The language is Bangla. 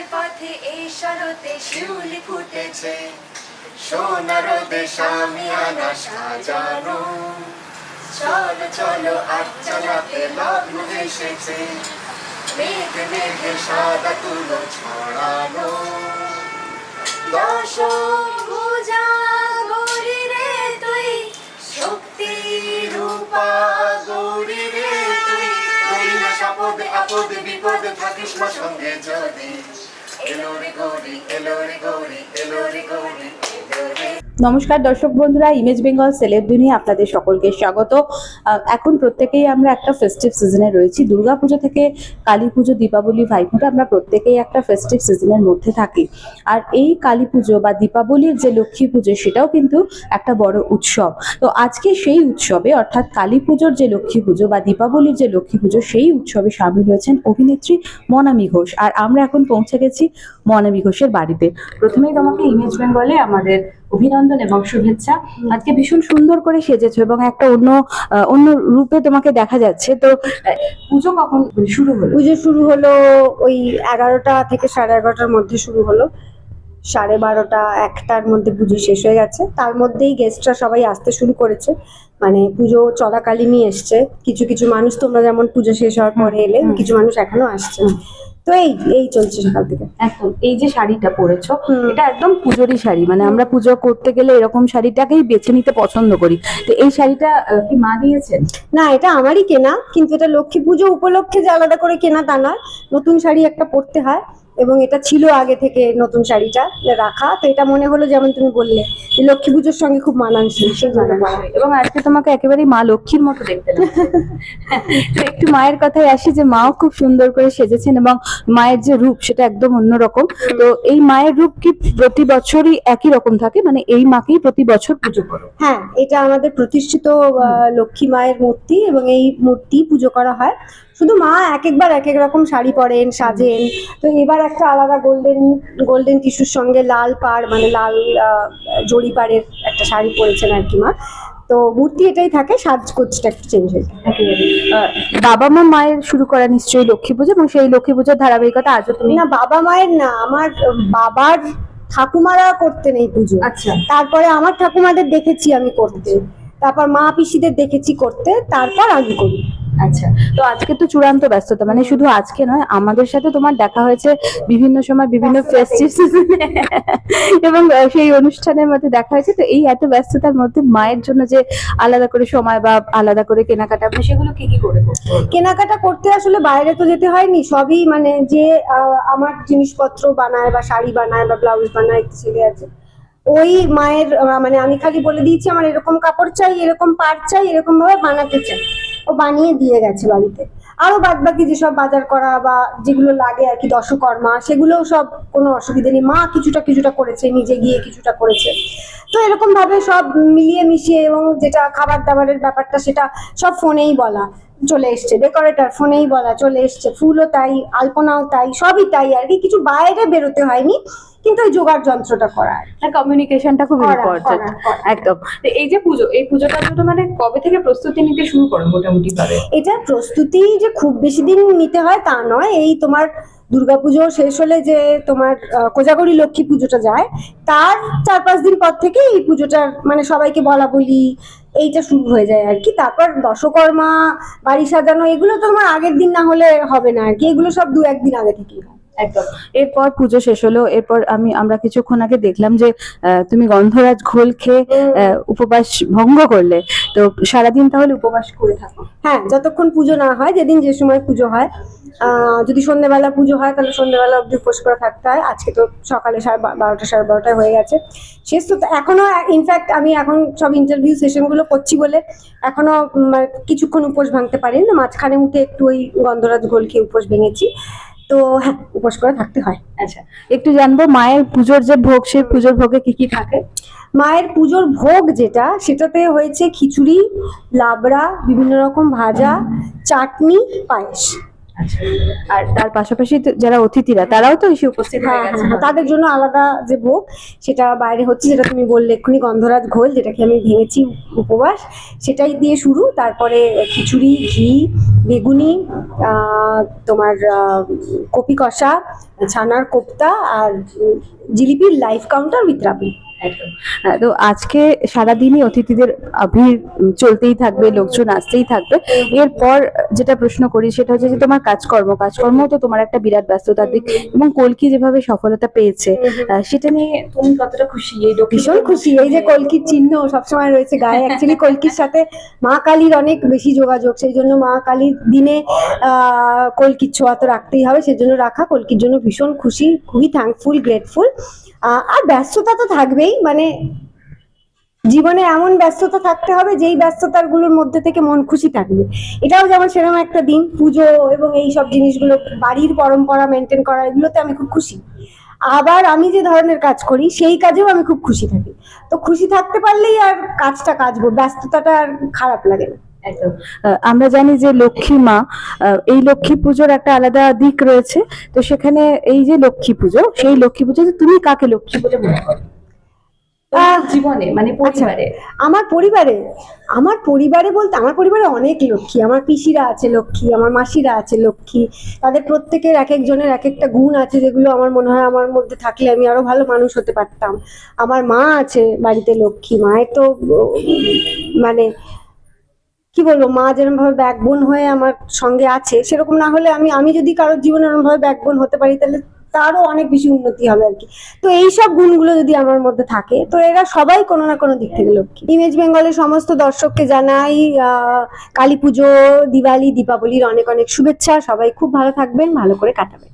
পথে পথে এই শরতে শিউলি ফুটেছে। সোনার দেশ আমি আনা সাজানো চলো চলো আজ চালাতে লগ্ন এসেছে মেঘ, মেঘে সাদা তুলো ছড়ানো। দশম পূজা গৌরী রে তুই শক্তি রূপা গৌরী রে তুই। আপদে, বিপদে থাকিস সঙ্গে যদি। এলো রে গৌরী এলো রে গৌরী এলো রে গৌরী এলো রে নমস্কার দর্শক বন্ধুরা ইমেজ বেঙ্গল সেলেব দুনিয়া আপনাদের সকলকে স্বাগত। এখন প্রত্যেকেই আমরা একটা ফেস্টিভ সিজনে রয়েছি। দুর্গাপুজো থেকে কালী পুজো, দীপাবলি, ভাইফোঁটা আমরা প্রত্যেকেই একটা ফেস্টিভ সিজনের মধ্যে থাকি। আর এই কালী পুজো বা দীপাবলির যে লক্ষ্মী পুজো, সেটাও কিন্তু একটা বড় উৎসব। তো আজকে সেই উৎসবে, অর্থাৎ কালী পুজোর যে লক্ষ্মী পুজো বা দীপাবলির যে লক্ষ্মী পুজো, সেই উৎসবে সামিল হয়েছেন অভিনেত্রী মনামি ঘোষ। আর আমরা এখন পৌঁছে গেছি মনামি ঘোষের বাড়িতে। প্রথমেই তোমাকে ইমেজ বেঙ্গলে আমাদের অভিনন্দন এবং শুভেচ্ছা। আজকে ভীষণ সুন্দর করে সেজেছো এবং একটা অন্য অন্য রূপে তোমাকে দেখা যাচ্ছে। তো পুজো কখন শুরু হলো? পুজো শুরু হলো ওই এগারোটা থেকে সাড়ে এগারোটার মধ্যে শুরু হলো। সাড়ে বারোটা একটার মধ্যে পুজো শেষ হয়ে গেছে। তার মধ্যেই গেস্টরা সবাই আসতে শুরু করেছে। মানে পুজো চলাকালীনই এসছে। কিছু কিছু মানুষ তোমরা যেমন পুজো শেষ হওয়ার পরে এলে কিছু মানুষ এখনও আসছে তো এই এই চলছে সকাল থেকে। একদম এই যে শাড়িটা পরেছো এটা একদম পুজোরই শাড়ি মানে আমরা পুজো করতে গেলে এরকম শাড়িটাকেই বেছে নিতে পছন্দ করি। তো এই শাড়িটা কি মা দিয়েছেন? না এটা আমারই কেনা কিন্তু এটা লক্ষ্মী পুজো উপলক্ষে যে আলাদা করে কেনা তা নয়। নতুন শাড়ি একটা পরতে হয়। এবং এটা ছিল আগে থেকে নতুন শাড়িটা রাখা। তো এটা মনে হলো যেমন তুমি বললে যে লক্ষ্মী পুজোর সঙ্গে খুব মানানসই সেই জন্য। এবং আজকে তোমাকে একেবারেই মা লক্ষ্মীর মতো দেখতে তো একটু মায়ের কথায় আসি যে মাও খুব সুন্দর করে সেজেছেন এবং মায়ের যে রূপ সেটা একদম অন্যরকম। তো এই মায়ের রূপ কি প্রতি বছরই একই রকম থাকে? মানে এই মাকেই প্রতি বছর পুজো করো? হ্যাঁ এটা আমাদের প্রতিষ্ঠিত লক্ষ্মী মায়ের মূর্তি এবং এই মূর্তি পুজো করা হয়। শুধু মা এক একবার এক এক রকম শাড়ি পরেন সাজেন। তো এবার একটা আলাদা গোল্ডেন গোল্ডেন টিস্যুর সঙ্গে লাল পাড় মানে লাল জরি পাড়ের একটা শাড়ি পরেছেন আর কি মা। তো মূর্তি এটাই থাকে সাজগোজটা একটু চেঞ্জ হয়ে যায়। বাবা মা মায়ের শুরু করা নিশ্চয়ই লক্ষ্মী পুজো এবং সেই লক্ষ্মী পুজোর ধারাবাহিকতা আজও তুমি না বাবা মায়ের না আমার বাবার ঠাকুমারা করতেন এই পুজো। আচ্ছা। তারপরে আমার ঠাকুমাদের দেখেছি আমি করতে। তারপর মা পিসিদের দেখেছি করতে তারপর আমি করি। আচ্ছা তো আজকে তো চূড়ান্ত ব্যস্ততা মানে শুধু আজকে নয়, আমাদের সাথে তোমার দেখা হয়েছে বিভিন্ন সময় বিভিন্ন ফেস্টিভ এবং সেই অনুষ্ঠানের মধ্যে দেখা হয়েছে, তো এই এত ব্যস্ততার মধ্যে মায়ের জন্য যে আলাদা করে সময় বা আলাদা করে কেনাকাটা মানে সেগুলো কি কি করে কেনাকাটা করতে আসলে বাইরে তো যেতে হয়নি, সবই মানে যে আমার জিনিসপত্র বানায় বা শাড়ি বানায় বা ব্লাউজ বানায়, একটা ছেলে আছে, ওই মায়ের মানে আমি খালি বলে দিয়েছি, আমার এরকম কাপড় চাই, এরকম পাট চাই এরকম ভাবে বানাতে চাই। ও বানিয়ে দিয়ে গেছে বাড়িতে। আরও বাদ বাকি যেসব বাজার করা বা যেগুলো লাগে আর কি, দশকর্মা, সেগুলোও সব কোনো অসুবিধা নেই। মা কিছুটা কিছুটা করেছে, নিজে গিয়ে কিছুটা করেছে। তো এরকম ভাবে সব মিলিয়ে মিশিয়ে এবং যেটা খাবার দাবারের ব্যাপারটা সেটা সব ফোনেই বলা চলে এসছে, ডেকোরেটর ফোনেই বলা চলে এসছে। ফুলও তাই, আলপনাও তাই, সবই তাই আর কি। কিছু বাইরে বেরোতে হয়নি। কিন্তু ওই জোগাড় যন্ত্রটা করা আর কি। হ্যাঁ কমিউনিকেশনটা খুব ইম্পর্টেন্ট। একদম। এই যে পুজো এই পুজোটার জন্য মানে কবে থেকে প্রস্তুতি নিতে শুরু করো মোটামুটি ভাবে এটা প্রস্তুতি যে খুব বেশি দিন নিতে হয় তা নয়। এই তোমার দুর্গাপুজো শেষ হলে যে তোমার আহ, কোজাগরী লক্ষ্মী পুজোটা যায় তার চার পাঁচ দিন পর থেকে এই পুজোটার মানে সবাইকে বলা বলি এইটা শুরু হয়ে যায় আর কি। তারপর দশকর্মা বাড়ি সাজানো এগুলো তো তোমার আগের দিন না হলে হবে না আর কি। এগুলো সব দু একদিন আগে থেকেই হয়। একদম। এরপর পুজো শেষ হলো এরপর আমি আমরা কিছুক্ষণ আগে দেখলাম যে তুমি গন্ধরাজ ঘোল খেয়ে উপবাস ভঙ্গ করলে। তো সারাদিন তাহলে উপবাস করে থাকো। হ্যাঁ যতক্ষণ পুজো না হয় যেদিন যে সময় পুজো হয় যদি সন্ধ্যেবেলা পুজো হয় তাহলে সন্ধ্যেবেলা অব্দি উপোস করে থাকতে হয়। আজকে তো সকালে সাড়ে বারোটা সাড়ে বারোটায় হয়ে গেছে। শেষ তো এখনও ইনফ্যাক্ট আমি এখন সব ইন্টারভিউ সেশনগুলো করছি বলে এখনও মানে কিছুক্ষণ উপোস ভাঙতে পারিনি। মাঝখানে উঠে একটু ওই গন্ধরাজ ঘোল খেয়ে উপোস ভেঙেছি। তো হ্যাঁ উপোস করে থাকতে হয়। আচ্ছা একটু জানব মায়ের পুজোর যে ভোগ সেই পুজোর ভোগে কি কি থাকে? মায়ের পুজোর ভোগ যেটা সেটাতে হয়েছে খিচুড়ি লাবড়া বিভিন্ন রকম ভাজা চাটনি পায়েস। আর তার পাশাপাশি যারা অতিথিরা তারাও তো এসে উপস্থিত হয়ে হ্যাঁ গেছে। হ্যাঁ, তাদের জন্য আলাদা যে ভোগ সেটা বাইরে হচ্ছে যেটা তুমি বললে এক্ষুনি গন্ধরাজ ঘোল যেটাকে আমি ভেঙেছি উপবাস সেটাই দিয়ে শুরু। তারপরে খিচুড়ি ঘি বেগুনি তোমার কপি কষা ছানার কোপ্তা আর জিলিপির লাইফ কাউন্টার উইথ রাবড়ি তো আজকে সারাদিনই অতিথিদের ভিড় চলতেই থাকবে লোকজন আসতেই থাকবে। এরপর যেটা প্রশ্ন করি সেটা হচ্ছে যে তোমার কাজকর্ম কাজকর্ম তো তোমার একটা বিরাট ব্যস্ততার দিক এবং কলকি যেভাবে সফলতা পেয়েছে সেটা নিয়ে তুমি কতটা খুশি? এই ভীষণ খুশি। এই যে কলকির চিহ্ন সবসময় রয়েছে গায়ে অ্যাকচুয়ালি কলকির সাথে মা কালীর অনেক বেশি যোগাযোগ সেই জন্য মা কালীর দিনে আহ, কলকির ছোঁয়া তো রাখতেই হবে সেজন্য রাখা কলকির জন্য ভীষণ খুশি খুবই থ্যাঙ্কফুল গ্রেটফুল আর ব্যস্ততা তো থাকবেই মানে জীবনে এমন ব্যস্ততা থাকতে হবে যেই ব্যস্ততারগুলোর মধ্যে থেকে মন খুশি থাকবে। এটাও যেমন সেরকম একটা দিন, পুজো এবং এই সব জিনিসগুলো, বাড়ির পরম্পরা মেনটেন করা, এগুলোতে আমি খুব খুশি। আবার আমি যে ধরনের কাজ করি, সেই কাজেও আমি খুব খুশি থাকি। তো খুশি থাকতে পারলেই আর কাজটা কাজবো, ব্যস্ততাটা আর খারাপ লাগে না। আমরা জানি যে লক্ষ্মী মা এই লক্ষ্মী পুজোর একটা আলাদা দিক রয়েছে। তো সেখানে এই যে লক্ষ্মী পুজো, সেই লক্ষ্মী পুজো তুমি কাকে লক্ষ্মী পুজো মনে করো? জীবনে মানে পরিবারে। আমার পরিবারে আমার পরিবারে বলতে আমার পরিবারে অনেক লক্ষ্মী। আমার পিসিরা আছে লক্ষ্মী আমার মাসিরা আছে লক্ষ্মী। তাদের প্রত্যেকের এক একজনের এক একটা গুণ আছে যেগুলো আমার মনে হয় আমার মধ্যে থাকলে আমি আরও ভালো মানুষ হতে পারতাম। আমার মা আছে বাড়িতে লক্ষ্মী মায়ের তো মানে কি বলব মা যেরকম ভাবে ব্যাকবোন হয়ে আমার সঙ্গে আছে সেরকম না হলে আমি আমি যদি কারোর জীবনে এরকম ভাবে ব্যাকবোন হতে পারি তাহলে তারও অনেক বেশি উন্নতি হবে আর কি। তো এইসব গুণগুলো যদি আমার মধ্যে থাকে, তো এরা সবাই কোনো না কোনো দিক থেকে লক্ষ্মী। ইমেজ বেঙ্গলের সমস্ত দর্শককে জানাই কালী পুজো, দিওয়ালি, দীপাবলির অনেক অনেক শুভেচ্ছা। সবাই খুব ভালো থাকবেন, ভালো করে কাটাবেন।